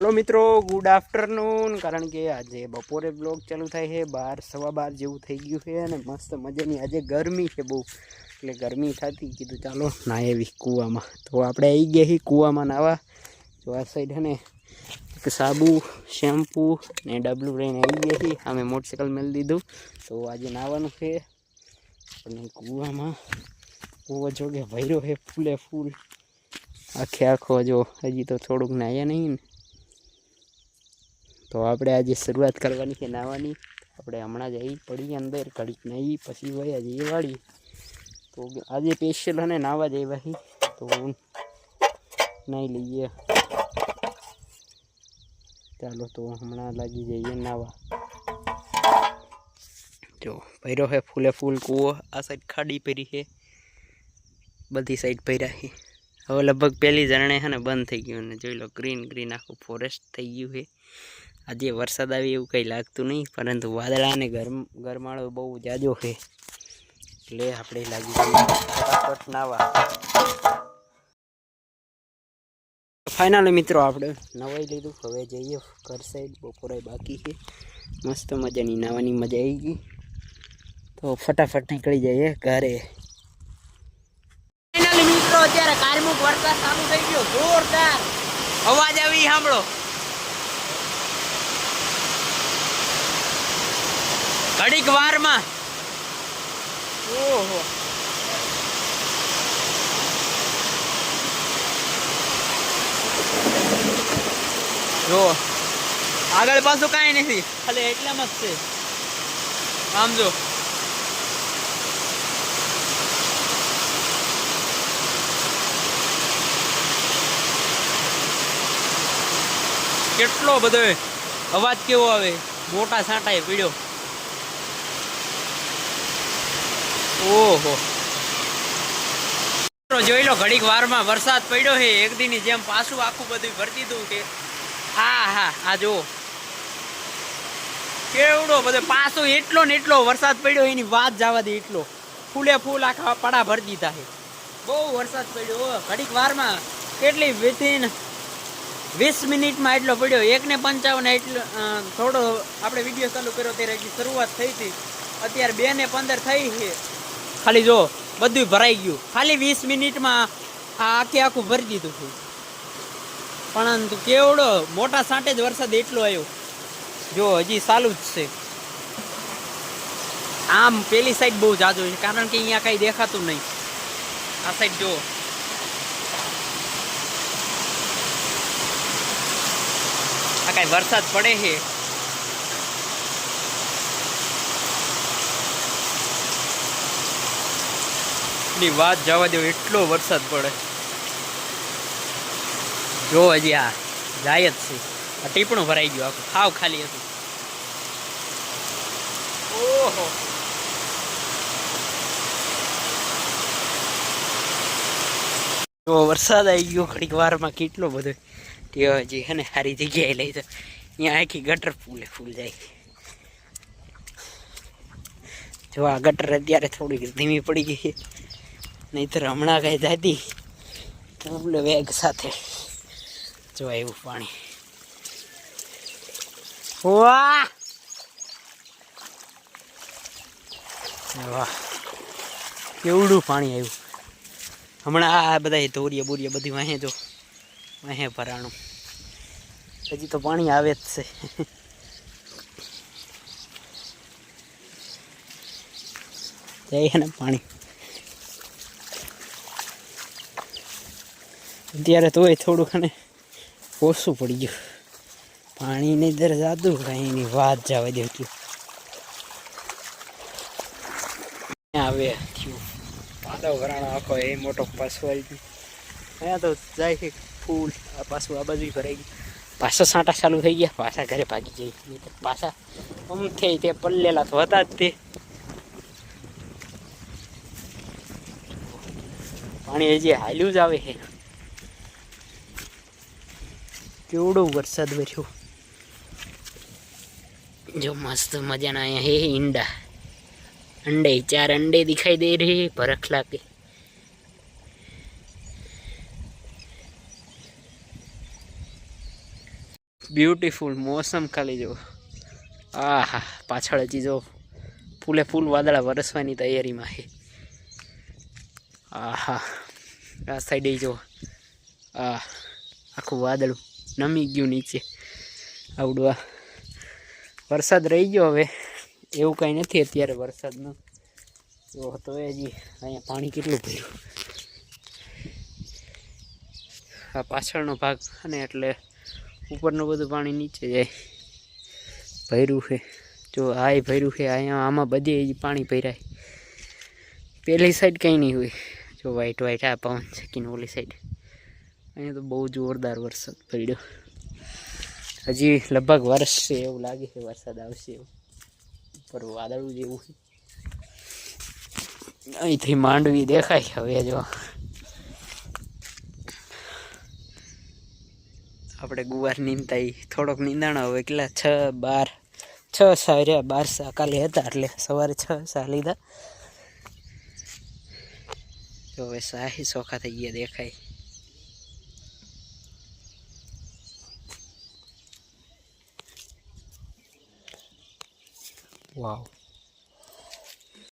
Hello મિત્રો good afternoon કારણ કે આજે બપોરે બ્લોગ ચાલુ થાય છે, બાર, સવા બાર જેવું થઈ ગયું છે અને મસ્ત મજાની આજે ગરમી છે બહુ. એટલે ગરમી થતી કીધું ચાલો ના એવી કૂવામાં. તો આપણે આવી ગયા છીએ કૂવામાં નાવા તો આ સાઈડ છે ને, એક સાબુ શેમ્પૂ ને ડબલું લઈને આવી ગયા છીએ. અમે મોટરસાઇકલ મેળ દીધું. તો આજે નાવાનું છે. અને કૂવામાં કૂવો જો કે ભર્યો છે ફૂલે ફૂલ. આખે આખો જો હજી તો થોડુંક નાહ્યા નહીં ને. તો આપણે આજે શરૂઆત કરવાની છે નાવાની. આપણે હમણાં જ આવી પડી અંદર, ઘડીક નાહી પછી વયા જઈએ વાળી. તો આજે સ્પેશિયલ અને નાવા જઈ ભાઈ તો નાહી લઈએ. ચાલો તો હમણાં લાગી જઈએ નાવા. જો, ભર્યો છે ફૂલે ફૂલ કૂવો. આ સાઈડ ખાડી પહેરી છે. બધી સાઈડ પહેર્યા છે. હવે લગભગ પહેલી ઝરણે છે ને બંધ થઈ ગયું ને જોઈ લો ગ્રીન ગ્રીન આખું ફોરેસ્ટ થઈ ગયું છે. આજે વરસાદ આવે એવું કંઈ લાગતું નહીં, પરંતુ વાદળા અને ગરમ, ગરમાળો બહુ જાજો છે. એટલે આપણે લાગી ફટાફટ નાવા. ફાઇનલી મિત્રો આપણે નવાઈ લીધું, હવે જઈએ ઘર સાઈડ બપોરે બાકી છે. મસ્ત મજાની નાવાની મજા આવી ગઈ. તો ફટાફટ નીકળી જઈએ ઘરે. અત્યારે કારમુક વરસાદ ચાલુ થઈ ગયો જોરદાર. અવાજ આવી સાંભળો. ઘડીક વારમાં. ઓહો. જો આગળ પાછું કાંઈ નથી. ખાલી એટલામાં જ છે. આમ જો. કેટલો બધો અવાજ કેવો આવે? મોટા છાંટાએ પીડ્યો. ઓહો. જોઈ લો, ઘડીક વારમાં વરસાદ પડ્યો છે. એક દીની જેમ પાછું આખું બધું ભરતી દીધું કે હા હા આ જો કેવડો બધો પાછો એટલો ને એટલો વરસાદ પડ્યો, એની વાત જવા દે એટલો. ફૂલે ફૂલ આખા પડા ભરી દીધા છે. બહુ વરસાદ પડ્યો. ઘડીક વારમાં કેટલી વિથિન વીસ મિનિટમાં એટલો પડ્યો. એકને પંચાવન એટલો થોડો આપણે વીડિયો ચાલુ કર્યો ત્યારે હજી શરૂઆત થઈ હતી. અત્યારે બે ને પંદર થઈ છે. ખાલી જો બધું ભરાઈ ગયું. ખાલી વીસ મિનિટમાં આ આખે આખું ભરી દીધું છે. પરંતુ કેવડો મોટા સાંટે જ વરસાદ એટલો આવ્યો. જો, હજી ચાલુ જ છે. આમ પેલી સાઈડ બહુ જાજો છે, કારણ કે અહીંયા કાંઈ દેખાતું નહીં. આ સાઈડ જો. કઈ વરસાદ પડે છે? ની વાત જવા દેવો એટલો વરસાદ પડે. જો હજી આ જાય જ છે. આ ટીપણું ભરાઈ ગયું, આખું ખાવ ખાલી હતું. ઓહો. જો વરસાદ આવી ગયો, ઘડીક વારમાં કેટલો બધો. તે હજી હે ને સારી જગ્યાએ લઈ તો અહીંયા આખી ગટર ફૂલે ફૂલ જાય જો આ ગટર અત્યારે થોડીક ધીમી પડી ગઈ છે નહીતર હમણાં કઈ જાતી ફૂલ વેગ સાથે જો એવું પાણી વાહ વાહ કેવડું પાણી આવ્યું હમણાં આ બધા ધોરિયા બોરિયા બધી વાહે જો વાહે ભરાણું. હજી તો પાણી આવે જ છે. ને પાણી. અત્યારે તોય થોડું ખાને ઓછું પડી ગયું. પાણી ની દર જાતું કઈ ની વાત જવા દે એટલું આવે થયું. પાંદો ભરાણો આખો એ મોટો પાછો આવી ગયો. અહીંયા તો જાય છે. ફૂલ પાછું આ બાજુ ભરાઈ ગયું પાછા સાંટા ચાલુ થઈ ગયા, પાછા ઘરે ભાગી જઈ. પાછા આમ થઈ તે પલ્લેલા તો હતા જ તે. પાણી હજી હાલ્યું જ આવે છે. કેવડો વરસાદ વર્યો જો મસ્ત મજાના અહીંયા હે ઈંડા. અંડે ચાર અંડે દિખાઈ દે રહે ભરખલા લાગે. બ્યુટીફુલ મોસમ ખાલી જો આહા, પાછળ હજી જો ફૂલે ફૂલ વાદળા વરસવાની તૈયારીમાં છે. આહા, આ સાઈડે જો, આ આખું વાદળું નમી ગયું નીચે. આવડું આ વરસાદ રહી ગયો હવે. એવું કાંઈ નથી અત્યારે વરસાદનું. જો, તો એ હજી અહીંયા પાણી કેટલું ભર્યું. આ પાછળનો ભાગ અને એટલે ઉપરનું બધું પાણી નીચે જાય. ભર્યું છે. જો આ ભર્યું છે અહીંયા આમાં બધે પાણી ભરાય. પેલી સાઈડ કંઈ નહીં હોય. જો વ્હાઈટ વ્હાઈટ આ પવન છે કે ઓલી સાઈડ અહીંયા તો બહુ જોરદાર વરસાદ પડ્યો. હજી લગભગ વરસશે એવું લાગે છે, વરસાદ આવશે એવું. ઉપર વાદળું જેવું અહીંથી માંડવી દેખાય હવે જો. આપણે ગુવાર નીંદતા થોડોક નીંદાણા હવે કેટલા? છ, બાર. છ સા રહ્યા. બાર સા કાલે હતા એટલે સવારે છ સા લીધા. તો હવે સાહી સોખા થઈ ગયા દેખાય. વાવ